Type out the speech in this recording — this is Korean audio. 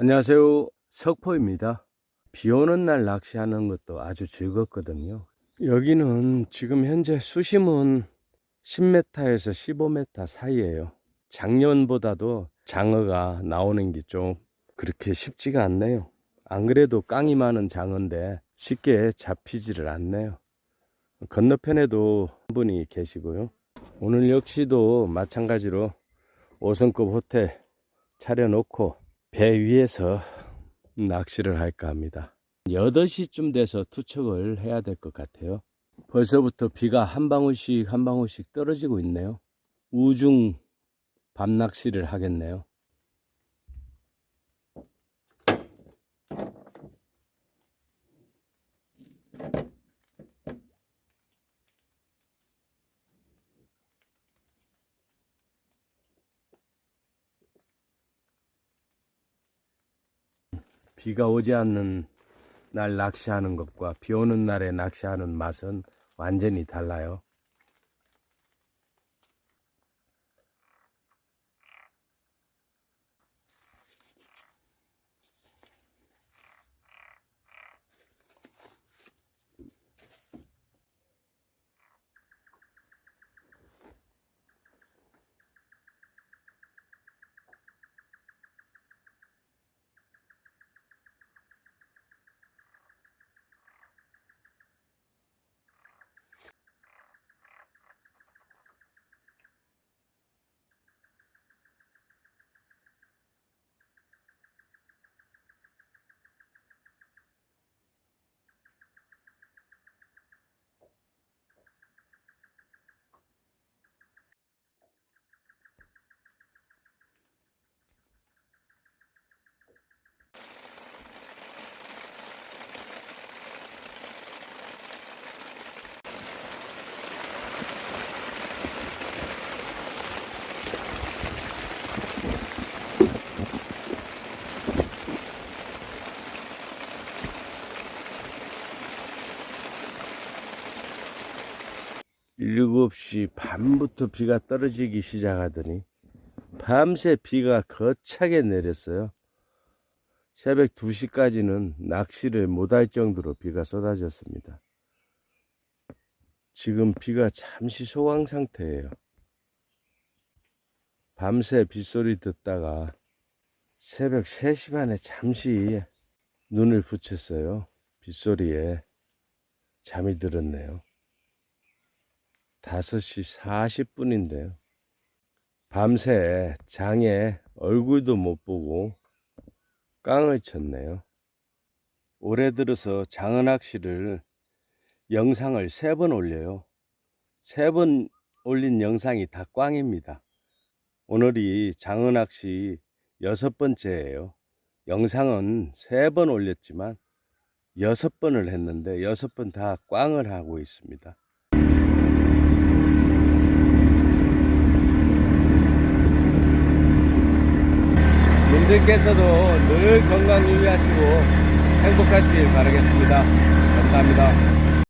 안녕하세요. 석포입니다. 비 오는 날 낚시하는 것도 아주 즐겁거든요. 여기는 지금 현재 수심은 10m에서 15m 사이에요. 작년보다도 장어가 나오는 게 좀 그렇게 쉽지가 않네요. 안 그래도 깡이 많은 장어인데 쉽게 잡히지를 않네요. 건너편에도 한 분이 계시고요. 오늘 역시도 마찬가지로 5성급 호텔 차려놓고 배 위에서 낚시를 할까 합니다. 8시쯤 돼서 투척을 해야 될 것 같아요. 벌써부터 비가 한 방울씩 한 방울씩 떨어지고 있네요. 우중 밤 낚시를 하겠네요. 비가 오지 않는 날 낚시하는 것과 비 오는 날에 낚시하는 맛은 완전히 달라요. 일곱 시 반부터 비가 떨어지기 시작하더니 밤새 비가 거차게 내렸어요. 새벽 2시까지는 낚시를 못할 정도로 비가 쏟아졌습니다. 지금 비가 잠시 소강 상태예요. 밤새 빗소리 듣다가 새벽 3시 반에 잠시 눈을 붙였어요. 빗소리에 잠이 들었네요. 5시 40분인데요. 밤새 장에 얼굴도 못 보고 깡을 쳤네요. 올해 들어서 낚시를 영상을 세 번 올려요. 세 번 올린 영상이 다 꽝입니다. 오늘이 낚시 여섯 번째예요. 영상은 세 번 올렸지만 여섯 번을 했는데 여섯 번 다 꽝을 하고 있습니다. 분들께서도 늘 건강 유의하시고 행복하시길 바라겠습니다. 감사합니다.